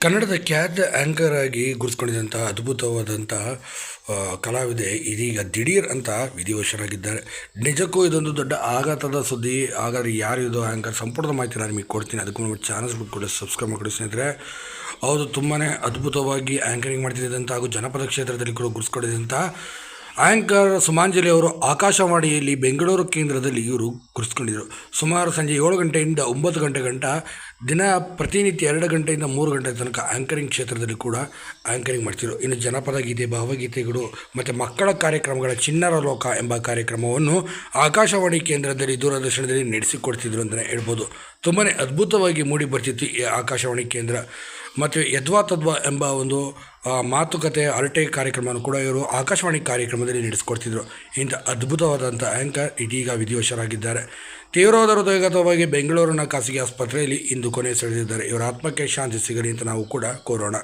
ಕನ್ನಡದ ಖ್ಯಾತ ಆ್ಯಂಕರ್ ಆಗಿ ಗುರುತಿಸ್ಕೊಂಡಿದ್ದಂಥ ಅದ್ಭುತವಾದಂಥ ಆ, ಕಲಾವಿದೆ ಇದೀಗ ದಿಢೀರ್ ಅಂತ ವಿಧಿವಶರಾಗಿದ್ದಾರೆ. ನಿಜಕ್ಕೂ ಇದೊಂದು ದೊಡ್ಡ ಆಘಾತದ ಸುದ್ದಿ. ಹಾಗಾದ್ರೆ ಯಾರು ಇದು ಆ್ಯಂಕರ್ ಸಂಪೂರ್ಣ ಮಾಹಿತಿ ನಾನು ನಿಮಗೆ ಕೊಡ್ತೀನಿ. ಅದಕ್ಕೂ ನಮ್ಮ ಚಾನಲ್ಸ್ ಕೂಡ ಸಬ್ಸ್ಕ್ರೈಬ್ ಮಾಡಿ ಸ್ನೇಹಿತರೆ. ಅವರು ತುಂಬಾ ಅದ್ಭುತವಾಗಿ ಆ್ಯಂಕರಿಂಗ್ ಮಾಡ್ತಿದ್ದಂಥ ಹಾಗೂ ಜನಪದ ಕ್ಷೇತ್ರದಲ್ಲಿ ಕೂಡ ಗುರುತಿಸ್ಕೊಂಡಿದ್ದಂಥ ಆ್ಯಂಕರ್ ಸುಮಾಂಜಲಿ ಅವರು ಆಕಾಶವಾಣಿಯಲ್ಲಿ ಬೆಂಗಳೂರು ಕೇಂದ್ರದಲ್ಲಿ ಇವರು ಕುರಿಸ್ಕೊಂಡಿದ್ದರು ಸುಮಾರು ಸಂಜೆ ಏಳು ಗಂಟೆಯಿಂದ ಒಂಬತ್ತು ಗಂಟೆ ಗಂಟ, ದಿನ ಪ್ರತಿನಿತ್ಯ ಎರಡು ಗಂಟೆಯಿಂದ ಮೂರು ಗಂಟೆ ತನಕ ಆ್ಯಂಕರಿಂಗ್ ಕ್ಷೇತ್ರದಲ್ಲಿ ಕೂಡ ಆ್ಯಂಕರಿಂಗ್ ಮಾಡ್ತಿದ್ರು. ಇನ್ನು ಜನಪದ ಗೀತೆ, ಭಾವಗೀತೆಗಳು ಮತ್ತು ಮಕ್ಕಳ ಕಾರ್ಯಕ್ರಮಗಳ ಚಿನ್ನರ ಲೋಕ ಎಂಬ ಕಾರ್ಯಕ್ರಮವನ್ನು ಆಕಾಶವಾಣಿ ಕೇಂದ್ರದಲ್ಲಿ ದೂರದರ್ಶನದಲ್ಲಿ ನಡೆಸಿಕೊಡ್ತಿದ್ರು ಅಂತಲೇ ಹೇಳ್ಬೋದು. ತುಂಬಾ ಅದ್ಭುತವಾಗಿ ಮೂಡಿ ಬರ್ತಿತ್ತು ಈ ಆಕಾಶವಾಣಿ ಕೇಂದ್ರ. ಮತ್ತು ಯದ್ವಾ ತದ್ವಾ ಎಂಬ ಒಂದು ಮಾತುಕತೆ ಅರಟೆ ಕಾರ್ಯಕ್ರಮವನ್ನು ಕೂಡ ಇವರು ಆಕಾಶವಾಣಿ ಕಾರ್ಯಕ್ರಮದಲ್ಲಿ ನಡೆಸಿಕೊಡ್ತಿದ್ರು. ಇಂಥ ಅದ್ಭುತವಾದಂಥ ಆ್ಯಂಕರ್ ಇದೀಗ ವಿಧಿವಶರಾಗಿದ್ದಾರೆ. ತೀವ್ರವಾದ ಹೃದಯಗತವಾಗಿ ಬೆಂಗಳೂರಿನ ಖಾಸಗಿ ಆಸ್ಪತ್ರೆಯಲ್ಲಿ ಇಂದು ಕೊನೆ ಸೆಳೆದಿದ್ದಾರೆ. ಇವರ ಆತ್ಮಕ್ಕೆ ಶಾಂತಿ ಸಿಗಲಿ ಅಂತ ನಾವು ಕೂಡ ಕೋರೋಣ